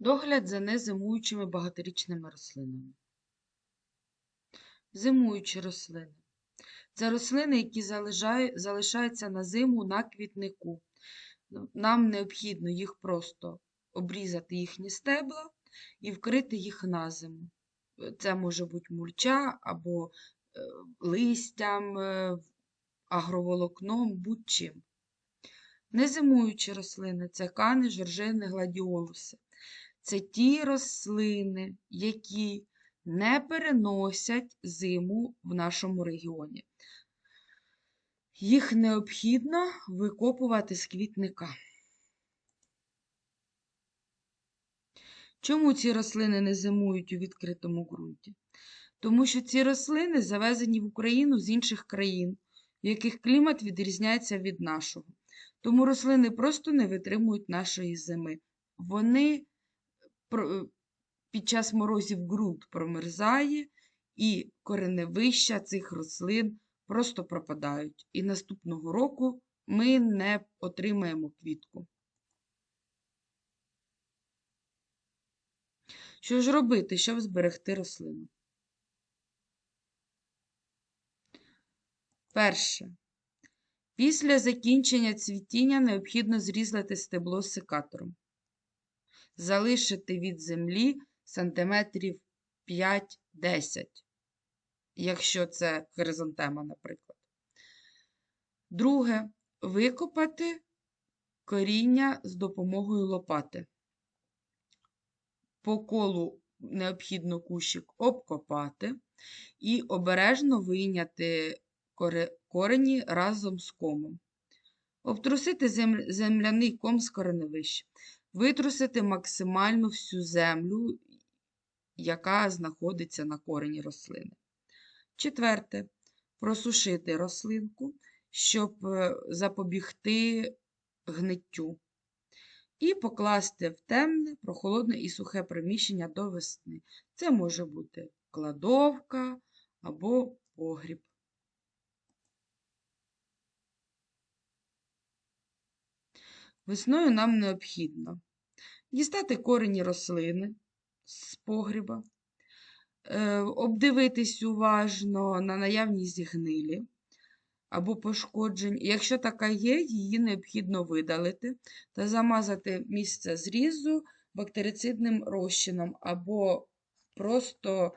Догляд за незимуючими багаторічними рослинами. Зимуючі рослини. Це рослини, які залишаються на зиму на квітнику. Ну, Нам необхідно їх просто обрізати їхні стебла і вкрити їх на зиму. Це може бути мульча або е, листям, е, агроволокном, будь-чим. Незимуючі рослини це кани, жоржини, гладіолуси. Це ті рослини, які не переносять зиму в нашому регіоні. Їх необхідно викопувати з квітника. Чому ці рослини не зимують у відкритому ґрунті? Тому що ці рослини завезені в Україну з інших країн, в яких клімат відрізняється від нашого. Тому рослини просто не витримують нашої зими. Вони під час морозів ґрунт промерзає, і кореневища цих рослин просто пропадають. І наступного року ми не отримаємо квітку. Що ж робити, щоб зберегти рослину? Перше. Після закінчення цвітіння необхідно зрізати стебло секатором. Залишити від землі сантиметрів 5-10, якщо це горизонтема, наприклад. Друге. Викопати коріння з допомогою лопати. По колу необхідно кущик обкопати і обережно вийняти корені разом з комом. Обтрусити земляний ком з кореневища. Витрусити максимально всю землю, яка знаходиться на корені рослини. Четверте. Просушити рослинку, щоб е, запобігти гниттю. І покласти в темне, прохолодне і сухе приміщення до весни. Це може бути кладовка або погріб. Весною нам необхідно дістати корені рослини з погріба, е, обдивитись уважно на наявність гнилі або пошкоджень. Якщо така є, її необхідно видалити та замазати місце зрізу бактерицидним розчином або просто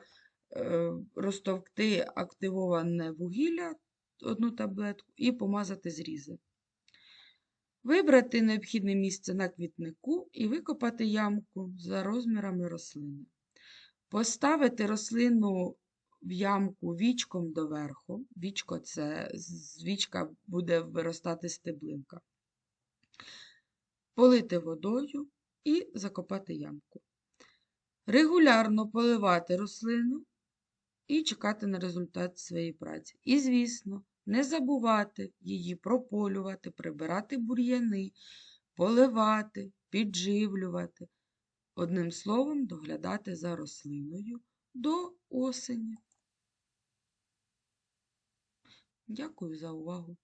е, розтовкти активоване вугілля, одну таблетку, і помазати зрізи. Вибрати необхідне місце на квітнику і викопати ямку за розмірами рослини. Поставити рослину в ямку вічком доверху. Вічко це з вічка буде виростати стеблинка. Полити водою і закопати ямку. Регулярно поливати рослину і чекати на результат своєї праці. І, звісно, не забувати її прополювати, прибирати бур'яни, поливати, підживлювати. Одним словом, доглядати за рослиною до осені. Дякую за увагу.